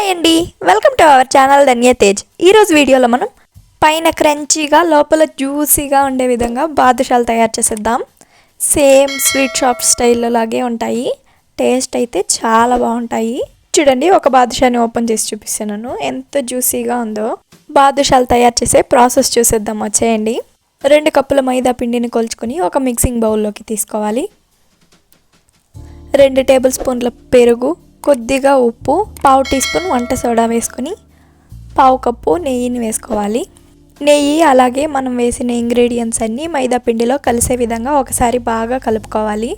Hi అండి welcome to our channel Dhanya Tej ఈరోజు వీడియోలో మనం పైన క్రంచీగా లోపల జ్యూసీగా ఉండే విధంగా బాదుషాలు తయారు చేసేద్దాం. సేమ్ స్వీట్ షాప్ స్టైల్లో లాగే ఉంటాయి. టేస్ట్ అయితే చాలా బాగుంటాయి. చూడండి ఒక బాదుషాని ఓపెన్ చేసి చూపిస్తున్నాను ఎంత జ్యూసీగా ఉందో. బాదుషాలు తయారు చేసే ప్రాసెస్ చూసేద్దాం. వచ్చేయండి. రెండు కప్పుల మైదా పిండిని కొలుచుకొని ఒక మిక్సింగ్ బౌల్లోకి తీసుకోవాలి. రెండు టేబుల్ స్పూన్ల పెరుగు కొద్దిగా ఉప్పు పావు టీ స్పూన్ వంట సోడా వేసుకొని పావు కప్పు నెయ్యిని వేసుకోవాలి. నెయ్యి అలాగే మనం వేసిన ఇంగ్రీడియంట్స్ అన్నీ మైదా పిండిలో కలిసే విధంగా ఒకసారి బాగా కలుపుకోవాలి.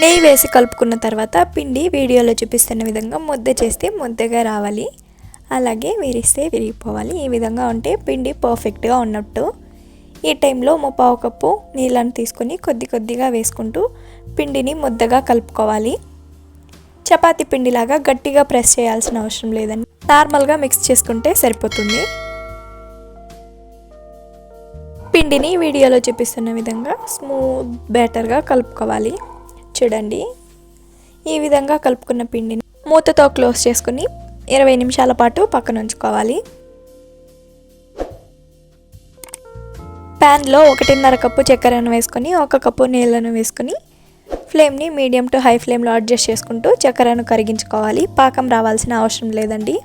నెయ్యి వేసి కలుపుకున్న తర్వాత పిండి వీడియోలో చూపిస్తున్న విధంగా ముద్ద చేస్తే ముద్దగా రావాలి. అలాగే విరిస్తే విరిగిపోవాలి. ఈ విధంగా ఉంటే పిండి పర్ఫెక్ట్గా ఉన్నట్టు. ఈ టైంలో ముప్పావు కప్పు నీళ్ళని తీసుకొని కొద్ది కొద్దిగా వేసుకుంటూ పిండిని ముద్దగా కలుపుకోవాలి. చపాతి పిండిలాగా గట్టిగా ప్రెస్ చేయాల్సిన అవసరం లేదండి. నార్మల్గా మిక్స్ చేసుకుంటే సరిపోతుంది. పిండిని వీడియోలో చూపిస్తున్న విధంగా స్మూత్ బ్యాటర్గా కలుపుకోవాలి. చూడండి. ఈ విధంగా కలుపుకున్న పిండిని మూతతో క్లోజ్ చేసుకుని ఇరవై నిమిషాల పాటు పక్కన ఉంచుకోవాలి. ప్యాన్లో ఒకటిన్నర కప్పు చక్కెరను వేసుకొని ఒక కప్పు నీళ్ళను వేసుకొని ఫ్లేమ్ని మీడియం టు హై ఫ్లేమ్లో అడ్జస్ట్ చేసుకుంటూ చక్కెరను కరిగించుకోవాలి. పాకం రావాల్సిన అవసరం లేదండి.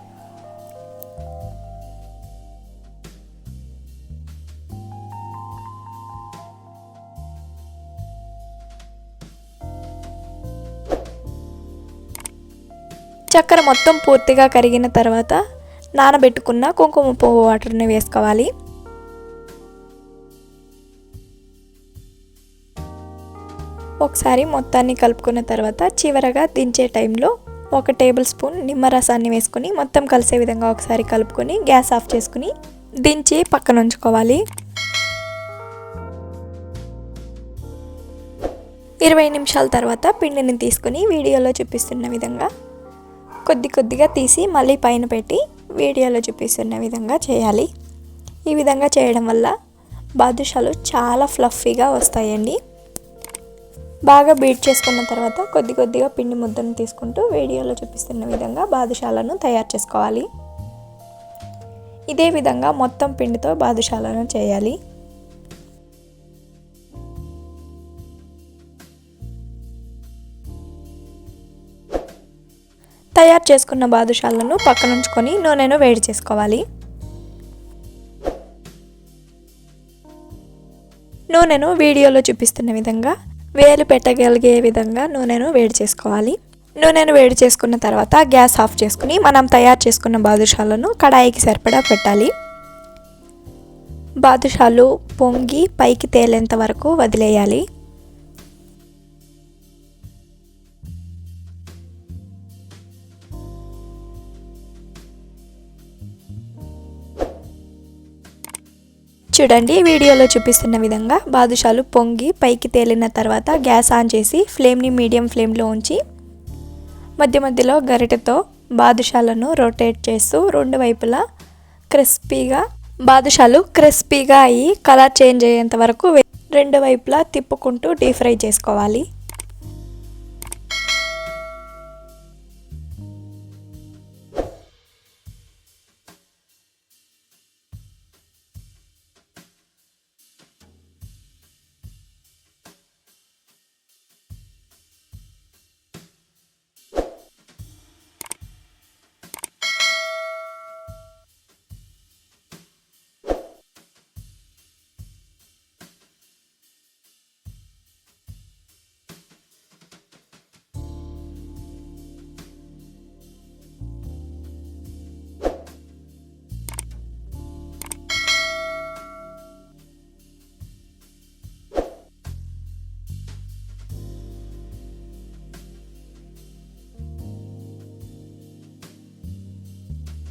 చక్కెర మొత్తం పూర్తిగా కరిగిన తర్వాత నానబెట్టుకున్న కుంకుమ పువ్వు వాటర్ని వేసుకోవాలి. ఒకసారి మొత్తాన్ని కలుపుకున్న తర్వాత చివరగా దించే టైంలో ఒక టేబుల్ స్పూన్ నిమ్మరసాన్ని వేసుకుని మొత్తం కలిసే విధంగా ఒకసారి కలుపుకొని గ్యాస్ ఆఫ్ చేసుకుని దించి పక్కన ఉంచుకోవాలి. ఇరవై నిమిషాల తర్వాత పిండిని తీసుకుని వీడియోలో చూపిస్తున్న విధంగా కొద్ది కొద్దిగా తీసి మళ్ళీ పైన పెట్టి వీడియోలో చూపిస్తున్న విధంగా చేయాలి. ఈ విధంగా చేయడం వల్ల బాదుషాలు చాలా ఫ్లఫీగా వస్తాయండి. బాగా బీట్ చేసుకున్న తర్వాత కొద్ది కొద్దిగా పిండి ముద్దను తీసుకుంటూ వీడియోలో చూపిస్తున్న విధంగా బాదుషాలను తయారు చేసుకోవాలి. ఇదే విధంగా మొత్తం పిండితో బాదుషాలను చేయాలి. తయారు చేసుకున్న బాదుషాలను పక్కనుంచుకొని నూనెను వేడి చేసుకోవాలి. నూనెను వీడియోలో చూపిస్తున్న విధంగా వేలు పెట్టగలిగే విధంగా నూనెను వేడి చేసుకోవాలి. నూనెను వేడి చేసుకున్న తర్వాత గ్యాస్ ఆఫ్ చేసుకుని మనం తయారు చేసుకున్న బాదుషాలను కడాయికి సరిపడా పెట్టాలి. బాదుషాలు పొంగి పైకి తేలేంత వరకు వదిలేయాలి. చూడండి వీడియోలో చూపిస్తున్న విధంగా బాదుషాలు పొంగి పైకి తేలిన తర్వాత గ్యాస్ ఆన్ చేసి ఫ్లేమ్ని మీడియం ఫ్లేమ్లో ఉంచి మధ్య మధ్యలో గరిటెతో బాదుషాలను రొటేట్ చేస్తూ రెండు వైపులా క్రిస్పీగా బాదుషాలు క్రిస్పీగా అయ్యి కలర్ చేంజ్ అయ్యేంత వరకు రెండు వైపులా తిప్పుకుంటూ డీప్ ఫ్రై చేసుకోవాలి.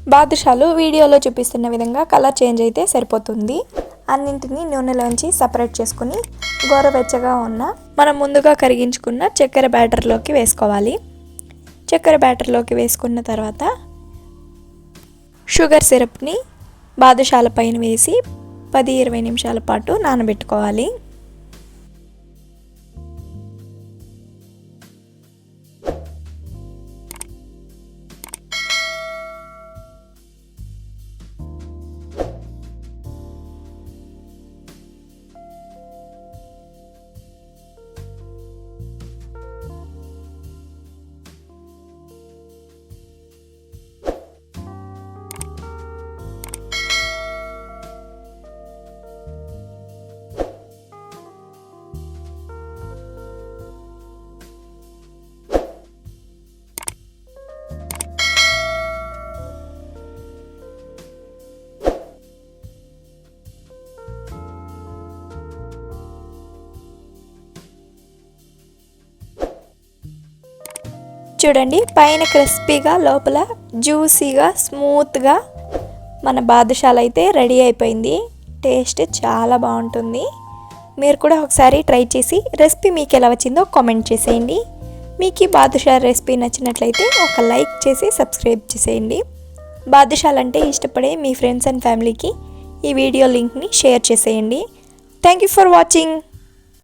బాదుషాలు వీడియోలో చూపిస్తున్న విధంగా కలర్ చేంజ్ అయితే సరిపోతుంది. అన్నింటినీ నూనెలోంచి సపరేట్ చేసుకుని గోరవెచ్చగా ఉన్న మనం ముందుగా కరిగించుకున్న చక్కెర బ్యాటర్లోకి వేసుకోవాలి. చక్కెర బ్యాటర్లోకి వేసుకున్న తర్వాత షుగర్ సిరప్ని బాదుషాల పైన వేసి పది ఇరవై నిమిషాల పాటు నానబెట్టుకోవాలి. చూడండి పైన క్రిస్పీగా లోపల జ్యూసీగా స్మూత్గా మన బాదుషాలు అయితే రెడీ అయిపోయింది. టేస్ట్ చాలా బాగుంటుంది. మీరు కూడా ఒకసారి ట్రై చేసి రెసిపీ మీకు ఎలా వచ్చిందో కామెంట్ చేసేయండి. మీకు ఈ బాదుషా రెసిపీ నచ్చినట్లయితే ఒక లైక్ చేసి సబ్స్క్రైబ్ చేసేయండి. బాదుషాలంటే ఇష్టపడే మీ ఫ్రెండ్స్ అండ్ ఫ్యామిలీకి ఈ వీడియో లింక్ని షేర్ చేసేయండి. Thank you for watching.